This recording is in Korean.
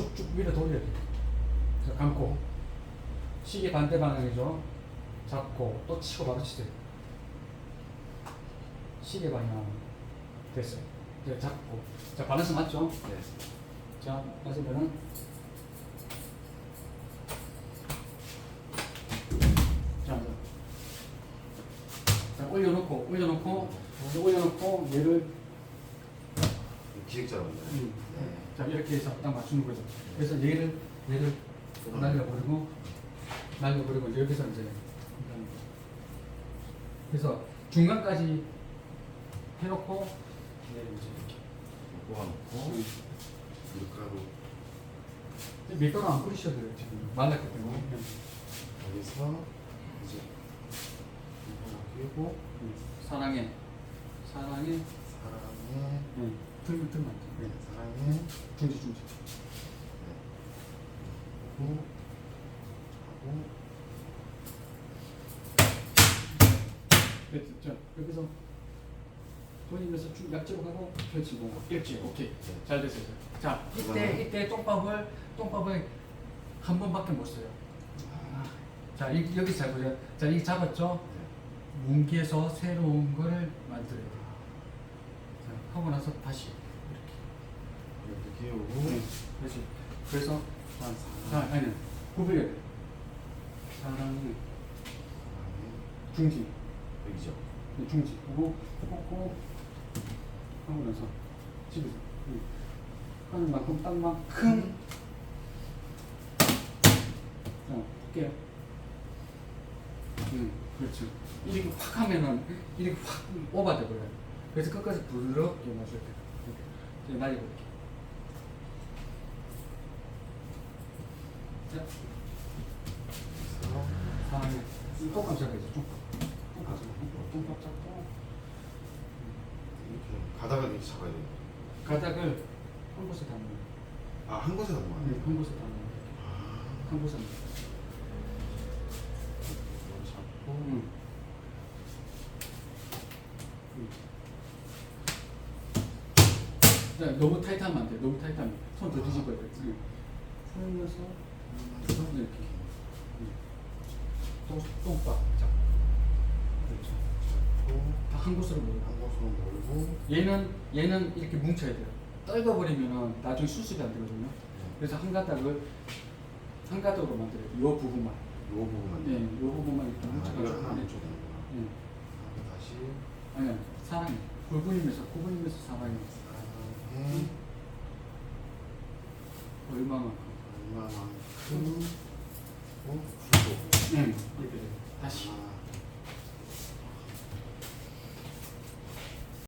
쭉쭉 위로 돌려야 돼. 자, 감고 시계 반대 방향이죠. 잡고 또 치고 바로 치세요. 시계 방향 됐어요. 이제 잡고 자 밸런스 맞죠? 네. 자 맞으면은 자, 자 올려놓고 올려놓고 올려놓고 얘를 기획자로 만나요. 음. 네. 자 이렇게 해서 딱 맞추는 거죠. 그래서 얘를 얘를 날려버리고 날려버리고 이제 여기서 이제 그래서 중간까지 해놓고 얘를 이제 이렇게 모아놓고 밀가루 밀가루 안 뿌리셔도 돼요 지금 말랐기 때문에 여기서 이제 이거 끼고 음. 사랑해 사랑해 사랑해 네. 틀면 틀면 네, 네. 사랑해. 중지 중지 네. 하고 하고. 네, 자 여기서 돌리면서 쭉 약지로 가고 펼치고. 일지 오케이. 잘 됐어요 자 이때 그거는? 이때 똥밥을 똥밥을 한 번밖에 못 써요. 자 이, 여기 잘 보세요. 자이 잡았죠? 네. 뭉개서 새로운 걸 만들어야 돼요. 자 하고 나서 다시 끼우고. 네, 그렇지. 그래서 자, 자 아니 구부려야 돼 사랑해 중지. 여기죠. 네, 중지. 그거 꽂고 하고 나서 집에서. 응. 하는 만큼 딱 만큼. 자 할게요. 응 그렇죠. 이렇게 확 하면은 이렇게 확 오버돼 버려요. 그래서 끝까지 부드럽게 마셔야 돼요. 이렇게. 이제 날려볼게. 자 잡고 똥값 잡고 이렇게 잡아야 돼요. 가닥을 한 곳에 담는. 아, 한 곳에 안 네. 한 곳에 담는. 아, 한 곳에. 이거 잡고 응. 응. 자, 너무 타이트하면 안 돼. 너무 타이트하면 손더 뒤집어야 돼. 응. 풀면서 하면서 이렇게. 응. 똥 똥밥 잡고. 그렇죠. 다 한 곳으로 모여. 한 곳으로 몰고 얘는 얘는 이렇게 뭉쳐야 돼요. 떨궈버리면은 나중에 수습이 안 되거든요. 그래서 한 가닥을 한 가닥으로 만들어요. 요 부분만. 요 부분만 네, 요 부분만 이렇게 아, 뭉쳐가지고. 뭉쳐되는구나. 예. 하고 다시 아니야, 사랑해. 구분이면서 구분이면서. 사랑해 얼마만큼? 마크 오 구도 다시. 아.